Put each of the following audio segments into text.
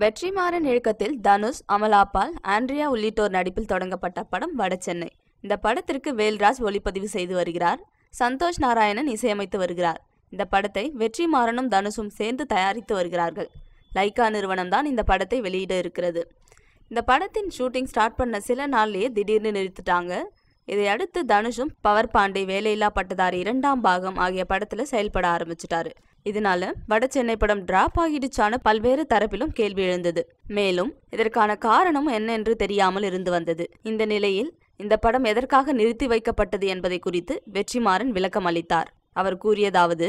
வெற்றிமாறன் இயக்கத்தில் தனுஷ் அமலாபால் ஆண்ட்ரியா உள்ளிட்டோர் நடிப்பில் தொடங்கப்பட்ட படம் வடசென்னை இந்த படத்திற்கு வேல்ராஜ் ஒளிப்பதிவு செய்து வருகிறார். சந்தோஷ் நாராயணன் இசையமைத்து வருகிறார். இந்த படத்தை வெற்றிமாறனும் தனுஷும் சேர்ந்து தயாரித்து வருகிறார்கள். லைகா நிறுவனம் தான் இந்த படத்தை வெளியிட இருக்கிறது. இந்த படத்தின் ஷூட்டிங் ஸ்டார்ட் பண்ண சில நாள்லேயே திடீர்னு நிறுத்திட்டாங்க. இதையடுத்து தனுஷும் பவர் பாண்டே வேலையில்லா பட்டதாரி இரண்டாம் பாகம் ஆகிய படத்துல செயல்பட ஆரம்பிச்சிட்டாரு. இதனால வட சென்னை படம் டிராப் ஆகிடுச்சான பல்வேறு தரப்பிலும் கேள்வி எழுந்தது. மேலும் இதற்கான காரணம் என்ன என்று தெரியாமல் இருந்து வந்தது. இந்த நிலையில் இந்த படம் எதற்காக நிறுத்தி வைக்கப்பட்டது என்பதை குறித்து வெற்றிமாறன் விளக்கம் அளித்தார் அவர் கூறியதாவது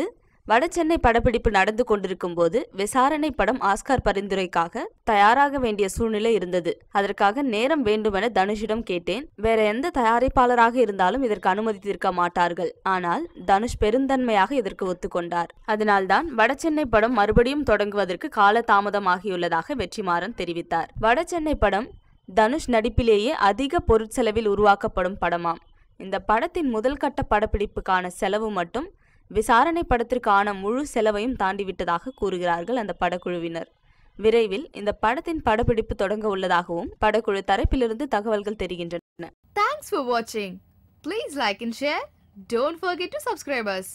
வடசென்னை படப்பிடிப்பு நடந்து கொண்டிருக்கும் போது விசாரணை படம் ஆஸ்கார் பரிந்துரைக்காக தயாராக வேண்டிய சூழ்நிலை இருந்தது. அதற்காக நேரம் வேண்டுமென தனுஷிடம் கேட்டேன். வேற எந்த தயாரிப்பாளராக இருந்தாலும் இதற்கு அனுமதித்திருக்க மாட்டார்கள். ஆனால் தனுஷ் பெருந்தன்மையாக இதற்கு ஒத்துக்கொண்டார். அதனால்தான் வடசென்னை படம் மறுபடியும் தொடங்குவதற்கு கால தாமதமாகியுள்ளதாக வெற்றிமாறன் தெரிவித்தார். வடசென்னை படம் தனுஷ் நடிப்பிலேயே அதிக பொருட்செலவில் உருவாக்கப்படும் படமாம். இந்த படத்தின் முதல் கட்ட படப்பிடிப்புக்கான செலவு மட்டும் விசாரணை படத்திற்கான முழு செலவையும் தாண்டிவிட்டதாக கூறுகிறார்கள் அந்த படக்குழுவினர் விரைவில் இந்த படத்தின் படப்பிடிப்பு தொடங்க உள்ளதாகவும் படக்குழு தரப்பிலிருந்து தகவல்கள் தெரிகின்றன Thanks for watching. Please like and share. Don't forget to subscribe us.